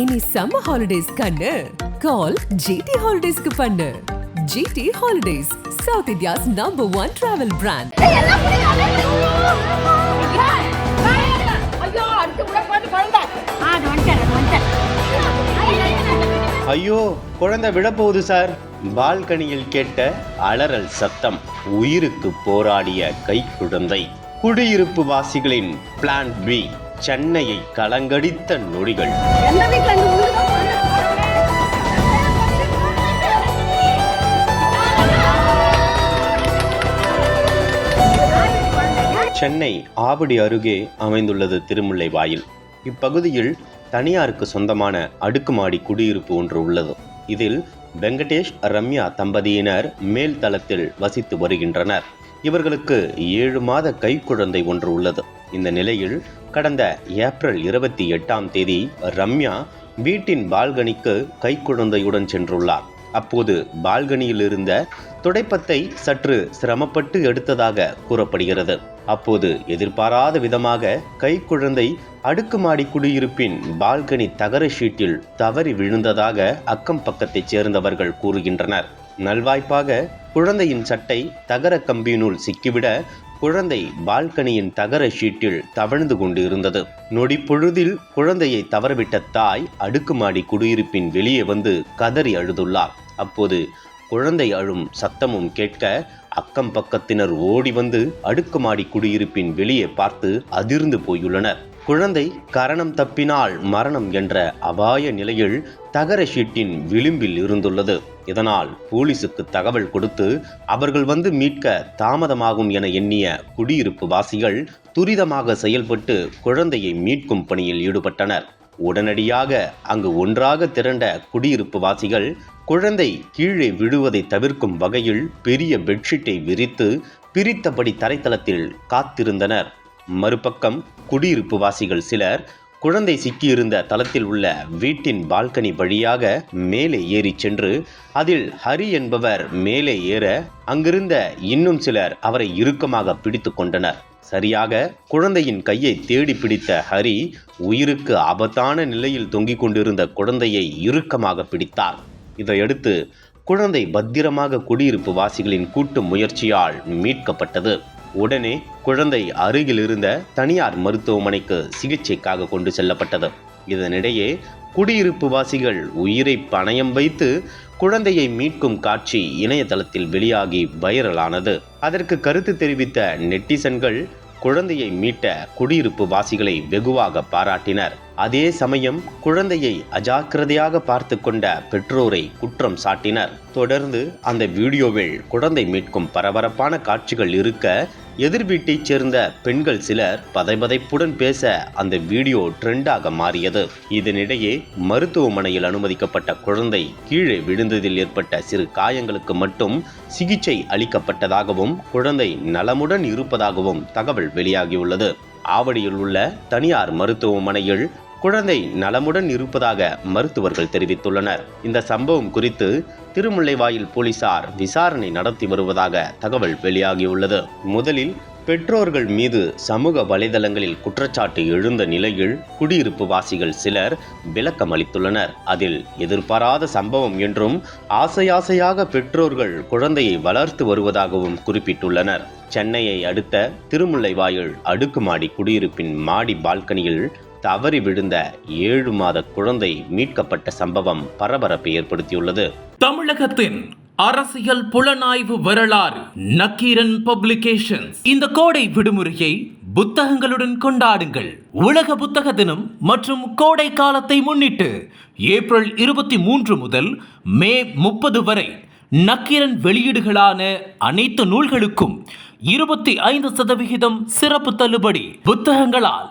இனி summer holidays கண்ணு. Call GT ஹாலிடேஸ்க்கு பண்ணு. G T holidays south India's number one travel brand ஐயோ குழந்தை ஐயோ குழந்தை விழப்போகுது சார். பால்கனியில் கேட்ட அலறல் சத்தம் உயிருக்கு போராடிய கை குழந்தை குடியிருப்பு வாசிகளின் பிளான் பி சென்னையை கலங்கடித்த நொடிகள். சென்னை ஆவடி அருகே அமைந்துள்ளது திருமுல்லை வாயில். இப்பகுதியில் தனியாருக்கு சொந்தமான அடுக்குமாடி குடியிருப்பு ஒன்று உள்ளது. இதில் வெங்கடேஷ் ரம்யா தம்பதியினர் மேல் தளத்தில் வசித்து வருகின்றனர். இவர்களுக்கு ஏழு மாத கைக்குழந்தை ஒன்று உள்ளது. இந்த நிலையில் கடந்த ஏப்ரல் இருபத்தி எட்டாம் தேதி ரம்யா வீட்டின் பால்கனிக்கு கைக்குழந்தையுடன் சென்றுள்ளார். அப்போது பால்கனியில் இருந்த துடைப்பத்தை சற்று சிரமப்பட்டு எடுத்ததாக கூறப்படுகிறது. அப்போது எதிர்பாராத விதமாக கைக்குழந்தை அடுக்குமாடி குடியிருப்பின் பால்கனி தகர ஷீட்டில் தவறி விழுந்ததாக அக்கம் பக்கத்தைச் சேர்ந்தவர்கள் கூறுகின்றனர். நல்வாய்ப்பாக குழந்தையின் சட்டை தகர கம்பியினுள் சிக்கிவிட குழந்தை பால்கனியின் தகர ஷீட்டில் தவழ்ந்து கொண்டு இருந்தது நொடி பொழுதில் குழந்தையை தவறவிட்ட தாய் அடுக்குமாடி குடியிருப்பின் வெளியே வந்து கதறி அழுதுள்ளார். அப்போது குழந்தை அழும் சத்தமும் கேட்க அக்கம் பக்கத்தினர் ஓடி வந்து அடுக்குமாடி குடியிருப்பின் வெளியே பார்த்து அதிர்ந்து போயுள்ளனர். குழந்தை கரணம் தப்பினால் மரணம் என்ற அபாய நிலையில் தகர ஷீட்டின் விளிம்பில் இருந்துள்ளது. இதனால் போலீசுக்கு தகவல் கொடுத்து அவர்கள் வந்து மீட்க தாமதமாகும் என எண்ணிய குடியிருப்பு வாசிகள் துரிதமாக செயல்பட்டு குழந்தையை மீட்கும் பணியில் ஈடுபட்டனர். உடனடியாக அங்கு ஒன்றாக திரண்ட குடியிருப்பு வாசிகள் குழந்தை கீழே விழுவதை தவிர்க்கும் வகையில் பெரிய பெட்ஷீட்டை விரித்து பிரித்தபடி தரைத்தளத்தில் காத்திருந்தனர். மறுபக்கம் குடியிருப்பு வாசிகள் சிலர் குழந்தை சிக்கியிருந்த தளத்தில் உள்ள வீட்டின் பால்கனி வழியாக மேலே ஏறிச் சென்று அதில் ஹரி என்பவர் மேலே ஏற அங்கிருந்த இன்னும் சிலர் அவரை இறுக்கமாக பிடித்து கொண்டனர். சரியாக குழந்தையின் கையை தேடி பிடித்த ஹரி உயிருக்கு ஆபத்தான நிலையில் தொங்கிக் கொண்டிருந்த குழந்தையை இறுக்கமாக பிடித்தார். இதையடுத்து குழந்தை பத்திரமாக குடியிருப்பு வாசிகளின் கூட்டு முயற்சியால் மீட்கப்பட்டது. உடனே குழந்தை அருகில் இருந்த தனியார் மருத்துவமனைக்கு சிகிச்சைக்காக கொண்டு செல்லப்பட்டது. இதனிடையே குடியிருப்பு வாசிகள் உயிரை பணயம் வைத்து குழந்தையை மீட்கும் காட்சி இணையதளத்தில் வெளியாகி வைரலானது. அதற்கு கருத்து தெரிவித்த நெட்டிசன்கள் குழந்தையை மீட்ட குடியிருப்பு வாசிகளை வெகுவாக பாராட்டினர். அதே சமயம் குழந்தையை அஜாக்கிரதையாக பார்த்து கொண்ட பெற்றோரை குற்றம் சாட்டினர். தொடர்ந்து அந்த வீடியோவில் குழந்தை மீட்கும் பரபரப்பான காட்சிகள் இருக்க எதிர் வீட்டைச் சேர்ந்த பெண்கள் சிலர் பதைபதைப்புடன் பேச அந்த வீடியோ ட்ரெண்டாக மாறியது. இதனிடையே மருத்துவமனையில் அனுமதிக்கப்பட்ட குழந்தை கீழே விழுந்ததில் ஏற்பட்ட சிறு காயங்களுக்கு மட்டும் சிகிச்சை அளிக்கப்பட்டதாகவும் குழந்தை நலமுடன் இருப்பதாகவும் தகவல் வெளியாகியுள்ளது. ஆவடியில் உள்ள தனியார் மருத்துவமனையில் குழந்தை நலமுடன் இருப்பதாக மருத்துவர்கள் தெரிவித்துள்ளனர். இந்த சம்பவம் குறித்து திருமுல்லைவாயில் போலீசார் விசாரணை நடத்தி வருவதாக தகவல் வெளியாகியுள்ளது. முதலில் பெற்றோர்கள் மீது சமூக வலைதளங்களில் குற்றச்சாட்டு எழுந்த நிலையில் குடியிருப்பு வாசிகள் சிலர் விளக்கம் அளித்துள்ளனர் அதில் எதிர்பாராத சம்பவம் என்றும் ஆசையாசையாக பெற்றோர்கள் குழந்தையை வளர்த்து வருவதாகவும் குறிப்பிட்டுள்ளனர். சென்னையை அடுத்த திருமுல்லைவாயில் அடுக்குமாடி குடியிருப்பின் மாடி பால்கனியில் தவறி விழுந்த ஏழு மாத குழந்தை மீட்கப்பட்ட சம்பவம் பரபரப்பை ஏற்படுத்தியுள்ளது. தமிழகத்தின் அரசியல் புலனாய்வு வரலாறு நக்கீரன் பப்ளிகேஷன்ஸ். இந்த கோடை விடுமுறையை புத்தகங்களுடன் கொண்டாடுங்கள். உலக புத்தக தினம் மற்றும் கோடை காலத்தை முன்னிட்டு ஏப்ரல் இருபத்தி மூன்று முதல் மே முப்பது வரை நக்கீரன் வெளியீடுகளான அனைத்து நூல்களுக்கும் இருபத்தி ஐந்து சதவிகிதம் சிறப்பு தள்ளுபடி புத்தகங்களால்